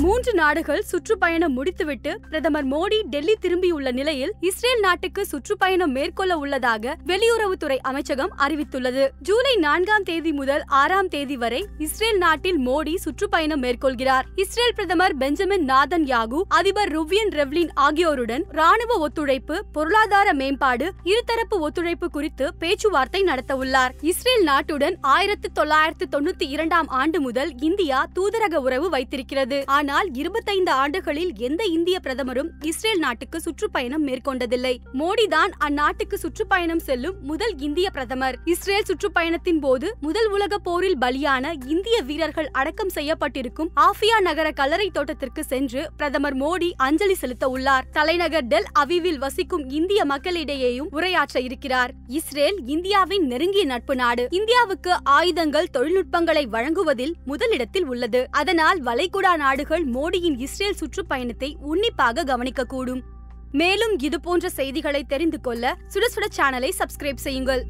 மூன்று நாடுகள் சுற்றுப்பயணம் முடித்துவிட்டு பிரதமர் மோடி டெல்லி திரும்பியுள்ள நிலையில் இஸ்ரேல் நாட்டுக்கு சுற்றுப்பயணம் மேற்கொள்ள உள்ளதாக வெளியுறவுத்துறை அமைச்சகம் அறிவித்துள்ளது. ஜூலை நான்காம் தேதி முதல் ஆறாம் தேதி வரை இஸ்ரேல் நாட்டில் மோடி சுற்றுப்பயணம் மேற்கொள்கிறார். இஸ்ரேல் பிரதமர் பெஞ்சமின் நாதன் யாகு அதிபர் ருவியன் ரெவ்லின் ஆகியோருடன் ராணுவ ஒத்துழைப்பு பொருளாதார மேம்பாடு இருதரப்பு ஒத்துழைப்பு குறித்து பேச்சுவார்த்தை நடத்த உள்ளார் இஸ்ரேல் நாட்டுடன் ஆயிரத்து தொள்ளாயிரத்து தொண்ணூத்தி இரண்டாம் ஆண்டு முதல் இந்தியா தூதரக உறவு வைத்திருக்கிறது. ஆனால் இருபத்தைந்து ஆண்டுகளில் எந்த இந்திய பிரதமரும் இஸ்ரேல் நாட்டுக்கு சுற்றுப்பயணம் மேற்கொண்டதில்லை. மோடிதான் அந்நாட்டுக்கு சுற்றுப்பயணம் செல்லும் முதல் இந்திய பிரதமர். இஸ்ரேல் சுற்றுப்பயணத்தின் போது முதல் உலக போரில் பலியான இந்திய வீரர்கள் அடக்கம் செய்யப்பட்டிருக்கும் ஆஃபியா நகர கல்லறை தோட்டத்திற்கு சென்று பிரதமர் மோடி அஞ்சலி செலுத்த உள்ளார். தலைநகர் டெல் அவிவில் வசிக்கும் இந்திய மக்களிடையேயும் உரையாற்ற இருக்கிறார். இஸ்ரேல் இந்தியாவின் நெருங்கிய நட்பு நாடு. இந்தியாவுக்கு ஆயுதங்கள் தொழில்நுட்பங்களை வழங்குவதில் முதலிடத்தில் உள்ளது. அதனால் வளைகுடா நாடுகள் மோடியின் இஸ்ரேல் சுற்றுப்பயணத்தை உன்னிப்பாக கவனிக்கக்கூடும். மேலும் இதுபோன்ற செய்திகளை தெரிந்து கொள்ள சுட சுட சேனலை சப்ஸ்கிரைப் செய்யுங்கள்.